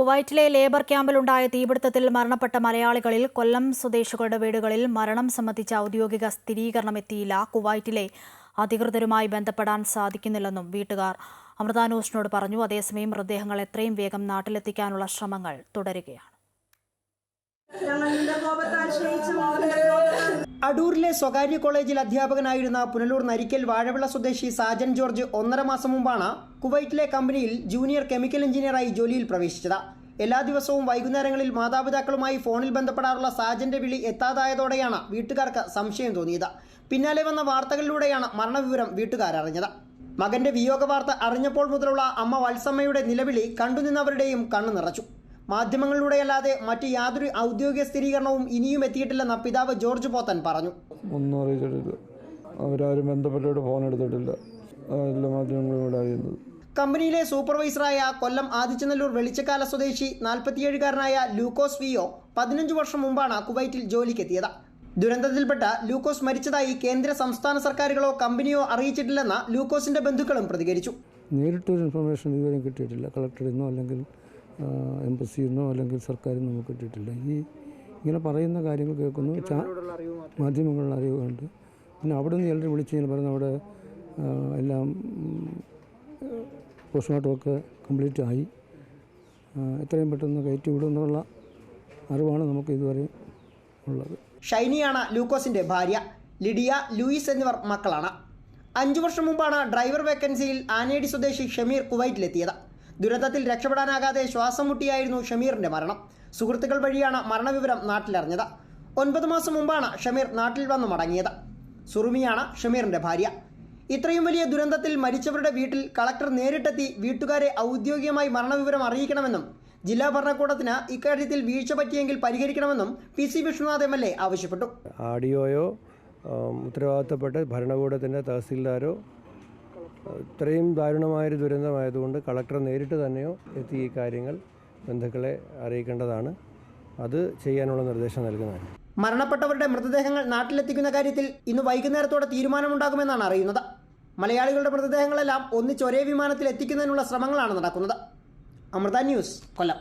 കുവൈറ്റിലെ ലേബർ ക്യാമ്പിലുണ്ടായ തീപിടുത്തത്തിൽ മരണപ്പെട്ട മലയാളികളിൽ കൊല്ലം സ്വദേശികളുടെ വീടുകളിൽ മരണം സംബന്ധിച്ച ഔദ്യോഗിക സ്ഥിരീകരണം എത്തിയില്ല. കുവൈറ്റിലെ അധികൃതരുമായി ബന്ധപ്പെടാൻ സാധിക്കുന്നില്ലെന്നും വീട്ടുകാർ അമൃത പറഞ്ഞു. അതേസമയം മൃതദേഹങ്ങൾ എത്രയും വേഗം നാട്ടിലെത്തിക്കാനുള്ള ശ്രമങ്ങൾ തുടരുകയാണ്. അടൂരിലെ സ്വകാര്യ കോളേജിൽ അധ്യാപകനായിരുന്ന പുനലൂർ നരിക്കൽ വാഴവിള സ്വദേശി സാജൻ ജോർജ് ഒന്നര മാസം മുമ്പാണ് കുവൈറ്റിലെ കമ്പനിയിൽ ജൂനിയർ കെമിക്കൽ എഞ്ചിനീയറായി ജോലിയിൽ പ്രവേശിച്ചത്. എല്ലാ ദിവസവും വൈകുന്നേരങ്ങളിൽ മാതാപിതാക്കളുമായി ഫോണിൽ ബന്ധപ്പെടാറുള്ള സാജന്റെ വിളി എത്താതായതോടെയാണ് വീട്ടുകാർക്ക് സംശയം തോന്നിയത്. പിന്നാലെ വന്ന വാർത്തകളിലൂടെയാണ് മരണവിവരം വീട്ടുകാരറിഞ്ഞത് മകന്റെ വിയോഗ വാർത്ത അറിഞ്ഞപ്പോൾ മുതലുള്ള അമ്മ വത്സമ്മയുടെ നിലവിളി കണ്ടുനിന്നവരുടെയും കണ്ണു നിറച്ചു. മാധ്യമങ്ങളിലൂടെയല്ലാതെ മറ്റ് യാതൊരു ഔദ്യോഗിക സ്ഥിരീകരണവും ഇനിയും എത്തിയിട്ടില്ലെന്ന് പിതാവ് ജോർജ് പോത്തൻ പറഞ്ഞു. ഒന്നും അറിയിച്ചിട്ടില്ല. അവരാരും ബന്ധപ്പെട്ടോട് ഫോൺ എടുത്തിട്ടില്ല. എല്ലാ മാധ്യമങ്ങളും ഇവിടെ അറിയുന്നത്. കമ്പനിയിലെ സൂപ്പർവൈസറായ കൊല്ലം ആദിച്ചനല്ലൂർ വെളിച്ചക്കാല സ്വദേശി നാൽപ്പത്തിയേഴുകാരനായ ലൂക്കോസ് വിയോ പതിനഞ്ച് വർഷം മുമ്പാണ് കുവൈറ്റിൽ ജോലിക്കെത്തിയത്. ദുരന്തത്തിൽപ്പെട്ട ലൂക്കോസ് മരിച്ചതായി കേന്ദ്ര സംസ്ഥാന സർക്കാരുകളോ കമ്പനിയോ അറിയിച്ചിട്ടില്ലെന്ന ലൂക്കോസിന്റെ ബന്ധുക്കളും പ്രതികരിച്ചു. നേരിട്ടൊരു ഇൻഫർമേഷൻ ഇതുവരെയും കിട്ടിയിട്ടില്ല. കളക്ടറിൽ നിന്നോ അല്ലെങ്കിൽ എംബസിയിൽ നിന്നോ അല്ലെങ്കിൽ സർക്കാരിൽ നിന്നോ നമുക്ക് കിട്ടിയിട്ടില്ല. ഈ ഇങ്ങനെ പറയുന്ന കാര്യങ്ങൾ കേൾക്കുന്നു. മാധ്യമങ്ങളുടെ അറിവുണ്ട് പിന്നെ അവിടെ നിന്ന് ചിലർ വിളിച്ച് കഴിഞ്ഞാൽ പറയുന്നു അവിടെ എല്ലാം പോസ്റ്റ്മോർട്ടമൊക്കെ കംപ്ലീറ്റ് ആയി. എത്രയും പെട്ടെന്ന് കയറ്റി വിടുമെന്നുള്ള അറിവാണ് നമുക്ക് ഇതുവരെ ഉള്ളത്. ഷൈനിയാണ് ലൂക്കോസിന്റെ ഭാര്യ. ലിഡിയ ലൂയിസ് എന്നിവർ മക്കളാണ്. അഞ്ചു വർഷം മുമ്പാണ് ഡ്രൈവർ വേക്കൻസിയിൽ ആനേടി സ്വദേശി ഷമീർ കുവൈറ്റിലെത്തിയത്. ദുരന്തത്തിൽ രക്ഷപ്പെടാനാകാതെ ശ്വാസം മുട്ടിയായിരുന്നു ഷമീറിന്റെ മരണം. സുഹൃത്തുക്കൾ വഴിയാണ് മരണവിവരം നാട്ടിലറിഞ്ഞത്. ഒൻപത് മാസം മുമ്പാണ് ഷമീർ നാട്ടിൽ വന്ന് മടങ്ങിയത്. സുറുമിയാണ് ഷമീറിന്റെ ഭാര്യ. ഇത്രയും വലിയ ദുരന്തത്തിൽ മരിച്ചവരുടെ വീട്ടിൽ കളക്ടർ നേരിട്ടെത്തി വീട്ടുകാരെ ഔദ്യോഗികമായി മരണവിവരം അറിയിക്കണമെന്നും ജില്ലാ ഭരണകൂടത്തിന് ഇക്കാര്യത്തിൽ വീഴ്ച പറ്റിയെങ്കിൽ പരിഹരിക്കണമെന്നും P C Vishnunath M L A ആവശ്യപ്പെട്ടു. ആഡിയോയോ ഉത്തരവാദിത്തപ്പെട്ട ഭരണകൂടത്തിന്റെ തഹസീൽദാരോ ഇത്രയും ദാരുണമായൊരു ദുരന്തമായതുകൊണ്ട് കളക്ടർ നേരിട്ട് തന്നെയോ എത്തി ഈ കാര്യങ്ങൾ ബന്ധുക്കളെ അറിയിക്കേണ്ടതാണ്. അത് ചെയ്യാനുള്ള നിർദ്ദേശം നൽകുന്നതാണ്. മരണപ്പെട്ടവരുടെ മൃതദേഹങ്ങൾ നാട്ടിലെത്തിക്കുന്ന കാര്യത്തിൽ ഇന്ന് വൈകുന്നേരത്തോടെ തീരുമാനമുണ്ടാകുമെന്നാണ് അറിയുന്നത്. മലയാളികളുടെ മൃതദേഹങ്ങളെല്ലാം ഒന്നിച്ച് ഒരേ വിമാനത്തിൽ എത്തിക്കുന്നതിനുള്ള ശ്രമങ്ങളാണ് നടക്കുന്നത്. അമൃത ന്യൂസ് കൊല്ലം.